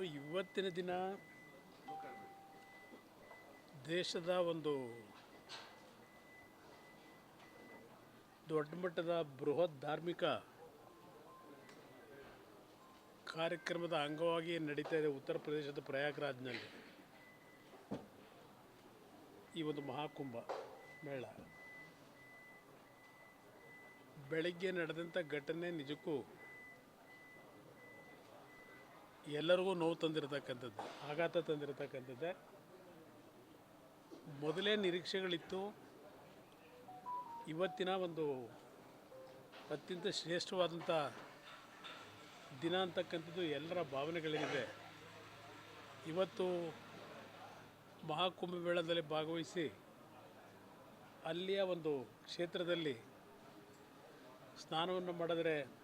ಇವತ್ತಿನ ದಿನ ದೇಶದ ಒಂದು ದೊಡ್ಡ ಮಟ್ಟದ ಬೃಹತ್ ಧಾರ್ಮಿಕ ಕಾರ್ಯಕ್ರಮದ ಅಂಗವಾಗಿ ನಡೀತಾ ಇದೆ ಉತ್ತರ ಪ್ರದೇಶದ ಪ್ರಯಾಗ್ರಾಜ್ನಲ್ಲಿ. ಈ ಒಂದು ಮಹಾಕುಂಭ ಮೇಳ. ಬೆಳಗ್ಗೆ ನಡೆದಂಥ ಘಟನೆ ನಿಜಕ್ಕೂ ಎಲ್ಲರಿಗೂ ನೋವು ತಂದಿರತಕ್ಕಂಥದ್ದು, ಆಘಾತ ತಂದಿರತಕ್ಕಂಥದ್ದೇ. ಮೊದಲೇ ನಿರೀಕ್ಷೆಗಳಿತ್ತು. ಇವತ್ತಿನ ಒಂದು ಅತ್ಯಂತ ಶ್ರೇಷ್ಠವಾದಂಥ ದಿನ ಅಂತಕ್ಕಂಥದ್ದು ಎಲ್ಲರ ಭಾವನೆಗಳೇನಿದೆ. ಇವತ್ತು ಮಹಾಕುಂಭ ಮೇಳದಲ್ಲಿ ಭಾಗವಹಿಸಿ ಅಲ್ಲಿಯ ಒಂದು ಕ್ಷೇತ್ರದಲ್ಲಿ ಸ್ನಾನವನ್ನು ಮಾಡಿದ್ರೆ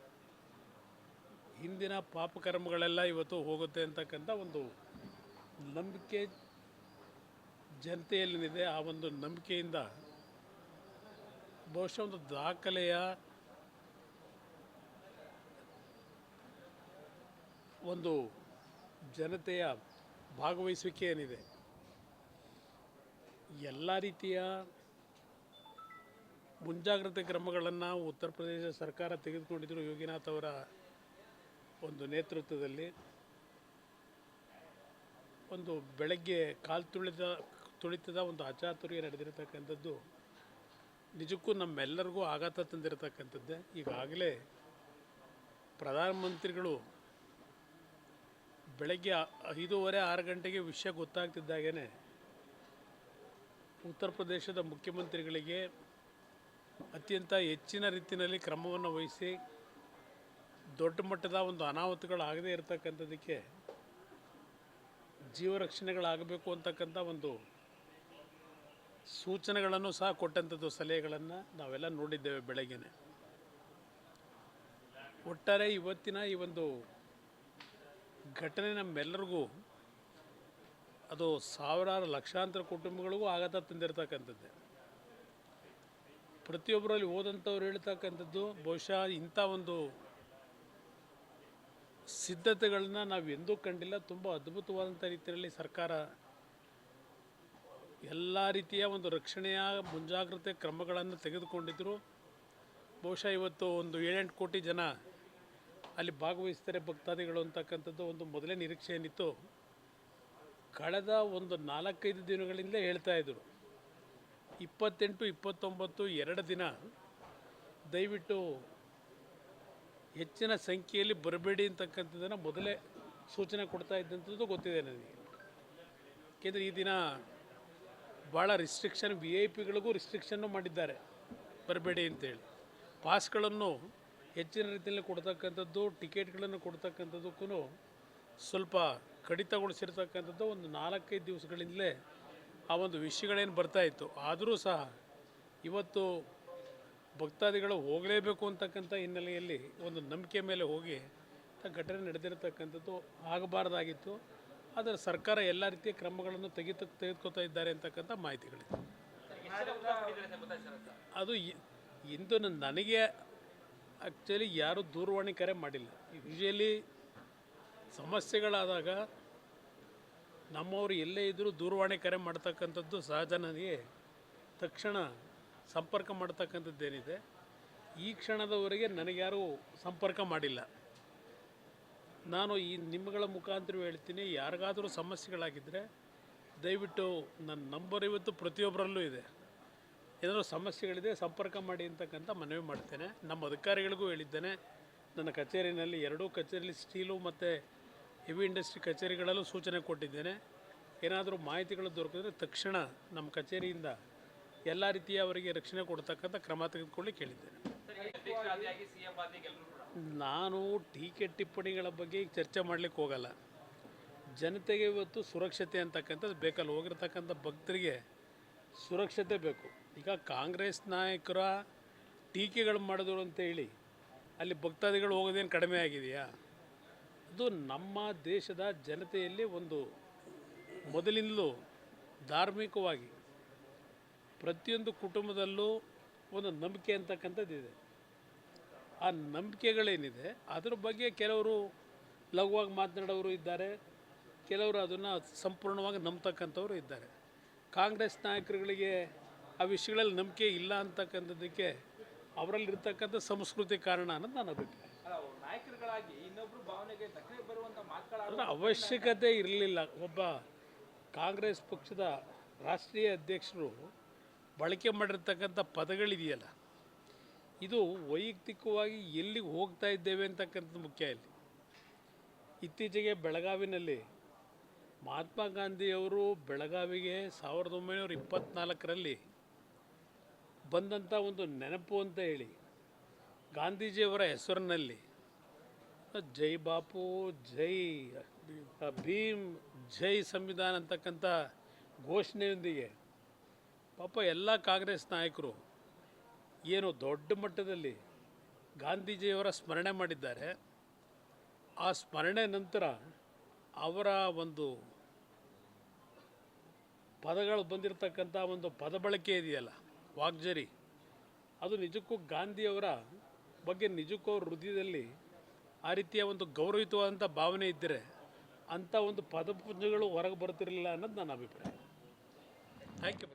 ಹಿಂದಿನ ಪಾಪಕರ್ಮಗಳೆಲ್ಲ ಇವತ್ತು ಹೋಗುತ್ತೆ ಅಂತಕ್ಕಂಥ ಒಂದು ನಂಬಿಕೆ ಜನತೆಯಲ್ಲಿದೆ ಆ ಒಂದು ನಂಬಿಕೆಯಿಂದ ಬಹುಶಃ ಒಂದು ದಾಖಲೆಯ ಒಂದು ಜನತೆಯ ಭಾಗವಹಿಸುವಿಕೆ ಏನಿದೆ ಎಲ್ಲ ರೀತಿಯ ಮುಂಜಾಗ್ರತೆ ಕ್ರಮಗಳನ್ನು ಉತ್ತರ ಪ್ರದೇಶ ಸರ್ಕಾರ ತೆಗೆದುಕೊಂಡಿದ್ದರು ಯೋಗಿನಾಥ್ ಅವರ ಒಂದು ನೇತೃತ್ವದಲ್ಲಿ ಒಂದು ಬೆಳಗ್ಗೆ ಕಾಲು ತುಳಿದ, ತುಳಿತದ ಒಂದು ಅಚಾತುರ್ಯ ನಡೆದಿರತಕ್ಕಂಥದ್ದು ನಿಜಕ್ಕೂ ನಮ್ಮೆಲ್ಲರಿಗೂ ಆಘಾತ ತಂದಿರತಕ್ಕಂಥದ್ದೇ. ಈಗಾಗಲೇ ಪ್ರಧಾನಮಂತ್ರಿಗಳು ಬೆಳಗ್ಗೆ ಐದೂವರೆ, ಆರು ಗಂಟೆಗೆ ವಿಷಯ ಗೊತ್ತಾಗ್ತಿದ್ದಾಗೇ ಉತ್ತರ ಪ್ರದೇಶದ ಮುಖ್ಯಮಂತ್ರಿಗಳಿಗೆ ಅತ್ಯಂತ ಹೆಚ್ಚಿನ ರೀತಿಯಲ್ಲಿ ಕ್ರಮವನ್ನು ವಹಿಸಿ ದೊಡ್ಡ ಮಟ್ಟದ ಒಂದು ಅನಾಹುತಗಳಾಗದೇ ಇರತಕ್ಕಂಥದ್ದಕ್ಕೆ ಜೀವರಕ್ಷಣೆಗಳಾಗಬೇಕು ಅಂತಕ್ಕಂಥ ಒಂದು ಸೂಚನೆಗಳನ್ನು ಸಹ ಕೊಟ್ಟಂಥದ್ದು ಸಲಹೆಗಳನ್ನು ನಾವೆಲ್ಲ ನೋಡಿದ್ದೇವೆ ಬೆಳಗ್ಗೆನೆ. ಒಟ್ಟಾರೆ ಇವತ್ತಿನ ಈ ಒಂದು ಘಟನೆ ನಮ್ಮೆಲ್ಲರಿಗೂ ಅದು ಸಾವಿರಾರು ಲಕ್ಷಾಂತರ ಕುಟುಂಬಗಳಿಗೂ ಆಘಾತ ತಂದಿರತಕ್ಕಂಥದ್ದೇ. ಪ್ರತಿಯೊಬ್ಬರಲ್ಲಿ ಹೋದಂಥವ್ರು ಹೇಳ್ತಕ್ಕಂಥದ್ದು ಬಹುಶಃ ಇಂಥ ಒಂದು ಸಿದ್ಧತೆಗಳನ್ನ ನಾವು ಎಂದೂ ಕಂಡಿಲ್ಲ. ತುಂಬ ಅದ್ಭುತವಾದಂಥ ರೀತಿಯಲ್ಲಿ ಸರ್ಕಾರ ಎಲ್ಲ ರೀತಿಯ ಒಂದು ರಕ್ಷಣೆಯ ಮುಂಜಾಗ್ರತೆ ಕ್ರಮಗಳನ್ನು ತೆಗೆದುಕೊಂಡಿದ್ದರು ಬಹುಶಃ ಇವತ್ತು ಒಂದು ಏಳೆಂಟು ಕೋಟಿ ಜನ ಅಲ್ಲಿ ಭಾಗವಹಿಸ್ತಾರೆ ಭಕ್ತಾದಿಗಳು ಅಂತಕ್ಕಂಥದ್ದು ಒಂದು ಮೊದಲೇ ನಿರೀಕ್ಷೆ ಏನಿತ್ತು. ಕಳೆದ ಒಂದು ನಾಲ್ಕೈದು ಹೇಳ್ತಾ ಇದ್ದರು ಇಪ್ಪತ್ತೆಂಟು, ಇಪ್ಪತ್ತೊಂಬತ್ತು, ಎರಡು ದಿನ ದಯವಿಟ್ಟು ಹೆಚ್ಚಿನ ಸಂಖ್ಯೆಯಲ್ಲಿ ಬರಬೇಡಿ ಅಂತಕ್ಕಂಥದ್ದನ್ನು ಮೊದಲೇ ಸೂಚನೆ ಕೊಡ್ತಾ ಇದ್ದಂಥದ್ದು ಗೊತ್ತಿದೆ ನನಗೆ. ಏಕೆಂದರೆ ಈ ದಿನ ಭಾಳ ರಿಸ್ಟ್ರಿಕ್ಷನ್ ವಿ ಐ ಪಿಗಳಿಗೂ ರಿಸ್ಟ್ರಿಕ್ಷನ್ನು ಮಾಡಿದ್ದಾರೆ. ಬರಬೇಡಿ ಅಂತೇಳಿ. ಪಾಸ್ಗಳನ್ನು ಹೆಚ್ಚಿನ ರೀತಿಯಲ್ಲಿ ಕೊಡ್ತಕ್ಕಂಥದ್ದು ಟಿಕೆಟ್ಗಳನ್ನು ಕೊಡ್ತಕ್ಕಂಥದ್ದಕ್ಕೂ ಸ್ವಲ್ಪ ಕಡಿತಗೊಳಿಸಿರ್ತಕ್ಕಂಥದ್ದು ಒಂದು ನಾಲ್ಕೈದು ದಿವಸಗಳಿಂದಲೇ ಆ ಒಂದು ವಿಷಯಗಳೇನು ಬರ್ತಾಯಿತ್ತು ಆದರೂ ಸಹ ಇವತ್ತು ಭಕ್ತಾದಿಗಳು ಹೋಗಲೇಬೇಕು ಅಂತಕ್ಕಂಥ ಹಿನ್ನೆಲೆಯಲ್ಲಿ ಒಂದು ನಂಬಿಕೆ ಮೇಲೆ ಹೋಗಿ ಘಟನೆ ನಡೆದಿರತಕ್ಕಂಥದ್ದು ಆಗಬಾರ್ದಾಗಿತ್ತು. ಆದರೆ ಸರ್ಕಾರ ಎಲ್ಲ ರೀತಿಯ ಕ್ರಮಗಳನ್ನು ತೆಗೆದು ತೆಗೆದುಕೊತಾ ಇದ್ದಾರೆ ಅಂತಕ್ಕಂಥ ಮಾಹಿತಿಗಳಿದೆ. ಅದು ಇಂದು ನನಗೆ ಆ್ಯಕ್ಚುಲಿ ಯಾರೂ ದೂರವಾಣಿ ಕರೆ ಮಾಡಿಲ್ಲ. ಯೂಶಲಿ ಸಮಸ್ಯೆಗಳಾದಾಗ ನಮ್ಮವರು ಎಲ್ಲೇ ಇದ್ದರೂ ದೂರವಾಣಿ ಕರೆ ಮಾಡ್ತಕ್ಕಂಥದ್ದು ಸಹಜ ತಕ್ಷಣ ಸಂಪರ್ಕ ಮಾಡ್ತಕ್ಕಂಥದ್ದೇನಿದೆ, ಈ ಕ್ಷಣದವರೆಗೆ ನನಗ್ಯಾರೂ ಸಂಪರ್ಕ ಮಾಡಿಲ್ಲ. ನಾನು ಈ ನಿಮ್ಮಗಳ ಮುಖಾಂತರ ಹೇಳ್ತೀನಿ, ಯಾರಿಗಾದರೂ ಸಮಸ್ಯೆಗಳಾಗಿದ್ದರೆ ದಯವಿಟ್ಟು ನನ್ನ ನಂಬರ್ ಇವತ್ತು ಪ್ರತಿಯೊಬ್ಬರಲ್ಲೂ ಇದೆ. ಏನಾದರೂ ಸಮಸ್ಯೆಗಳಿದೆ ಸಂಪರ್ಕ ಮಾಡಿ ಅಂತಕ್ಕಂಥ ಮನವಿ ಮಾಡ್ತೇನೆ. ನಮ್ಮ ಅಧಿಕಾರಿಗಳಿಗೂ ಹೇಳಿದ್ದೇನೆ, ನನ್ನ ಕಚೇರಿನಲ್ಲಿ ಎರಡೂ ಕಚೇರಿಲಿ ಸ್ಟೀಲು ಮತ್ತು ಹೆವಿ ಇಂಡಸ್ಟ್ರಿ ಕಚೇರಿಗಳಲ್ಲೂ ಸೂಚನೆ ಕೊಟ್ಟಿದ್ದೇನೆ. ಏನಾದರೂ ಮಾಹಿತಿಗಳು ದೊರಕಿದ್ರೆ ತಕ್ಷಣ ನಮ್ಮ ಕಚೇರಿಯಿಂದ ಎಲ್ಲ ರೀತಿಯ ಅವರಿಗೆ ರಕ್ಷಣೆ ಕೊಡ್ತಕ್ಕಂಥ ಕ್ರಮ ತೆಗೆದುಕೊಳ್ಳಿ ಕೇಳಿದ್ದೇನೆ. ನಾನು ಟೀಕೆ ಟಿಪ್ಪಣಿಗಳ ಬಗ್ಗೆ ಚರ್ಚೆ ಮಾಡಲಿಕ್ಕೆ ಹೋಗಲ್ಲ. ಜನತೆಗೆ ಇವತ್ತು ಸುರಕ್ಷತೆ ಅಂತಕ್ಕಂಥದ್ದು ಬೇಕಲ್ಲ. ಹೋಗಿರ್ತಕ್ಕಂಥ ಭಕ್ತರಿಗೆ ಸುರಕ್ಷತೆ ಬೇಕು. ಈಗ ಕಾಂಗ್ರೆಸ್ ನಾಯಕರ ಟೀಕೆಗಳು ಮಾಡಿದ್ರು ಅಂತ ಹೇಳಿ ಅಲ್ಲಿ ಭಕ್ತಾದಿಗಳು ಹೋಗೋದೇನು ಕಡಿಮೆ ಆಗಿದೆಯಾ? ಅದು ನಮ್ಮ ದೇಶದ ಜನತೆಯಲ್ಲಿ ಒಂದು ಮೊದಲಿಂದಲೂ ಧಾರ್ಮಿಕವಾಗಿ ಪ್ರತಿಯೊಂದು ಕುಟುಂಬದಲ್ಲೂ ಒಂದು ನಂಬಿಕೆ ಅಂತಕ್ಕಂಥದ್ದಿದೆ ಆ ನಂಬಿಕೆಗಳೇನಿದೆ ಅದ್ರ ಬಗ್ಗೆ ಕೆಲವರು ಲಘುವಾಗಿ ಮಾತನಾಡೋರು ಇದ್ದಾರೆ ಕೆಲವರು ಅದನ್ನು ಸಂಪೂರ್ಣವಾಗಿ ನಂಬ್ತಕ್ಕಂಥವ್ರು ಇದ್ದಾರೆ. ಕಾಂಗ್ರೆಸ್ ನಾಯಕರುಗಳಿಗೆ ಆ ವಿಷಯಗಳಲ್ಲಿ ನಂಬಿಕೆ ಇಲ್ಲ ಅಂತಕ್ಕಂಥದ್ದಕ್ಕೆ ಅವರಲ್ಲಿರ್ತಕ್ಕಂಥ ಸಂಸ್ಕೃತಿ ಕಾರಣ ಅನ್ನೋದು ನಾನು ಅಭಿಪ್ರಾಯ. ಅದರ ಅವಶ್ಯಕತೆ ಇರಲಿಲ್ಲ. ಒಬ್ಬ ಕಾಂಗ್ರೆಸ್ ಪಕ್ಷದ ರಾಷ್ಟ್ರೀಯ ಅಧ್ಯಕ್ಷರು ಬಳಕೆ ಮಾಡಿರ್ತಕ್ಕಂಥ ಪದಗಳಿದೆಯಲ್ಲ, ಇದು ವೈಯಕ್ತಿಕವಾಗಿ ಎಲ್ಲಿಗೆ ಹೋಗ್ತಾ ಇದ್ದೇವೆ ಅಂತಕ್ಕಂಥದ್ದು ಮುಖ್ಯ ಇಲ್ಲಿ. ಇತ್ತೀಚೆಗೆ ಬೆಳಗಾವಿನಲ್ಲಿ ಮಹಾತ್ಮ ಗಾಂಧಿಯವರು ಬೆಳಗಾವಿಗೆ ಸಾವಿರದ ಒಂಬೈನೂರ ಇಪ್ಪತ್ತ್ನಾಲ್ಕರಲ್ಲಿ ಬಂದಂಥ ಒಂದು ನೆನಪು ಅಂತ ಹೇಳಿ, ಗಾಂಧೀಜಿಯವರ ಹೆಸರಿನಲ್ಲಿ, ಜೈ ಬಾಪು, ಜೈ ಭೀಮ್, ಜೈ ಸಂವಿಧಾನ ಅಂತಕ್ಕಂಥ ಘೋಷಣೆಯೊಂದಿಗೆ ಪಾಪ ಎಲ್ಲ ಕಾಂಗ್ರೆಸ್ ನಾಯಕರು ಏನು ದೊಡ್ಡ ಮಟ್ಟದಲ್ಲಿ ಗಾಂಧೀಜಿಯವರ ಸ್ಮರಣೆ ಮಾಡಿದ್ದಾರೆ. ಆ ಸ್ಮರಣೆ ನಂತರ ಅವರ ಒಂದು ಪದಗಳು ಬಂದಿರತಕ್ಕಂಥ ಒಂದು ಪದ ಬಳಕೆ ಇದೆಯಲ್ಲ, ವಾಗ್ಜರಿ. ಅದು ನಿಜಕ್ಕೂ ಗಾಂಧಿಯವರ ಬಗ್ಗೆ ನಿಜಕ್ಕೂ ಅವ್ರ ಹೃದಯದಲ್ಲಿ ಆ ರೀತಿಯ ಒಂದು ಗೌರವಿತವಾದಂಥ ಭಾವನೆ ಇದ್ದರೆ ಅಂಥ ಒಂದು ಪದಪುಂಜಗಳು ಹೊರಗೆ ಬರ್ತಿರಲಿಲ್ಲ ಅನ್ನೋದು ನನ್ನ ಅಭಿಪ್ರಾಯ. Thank you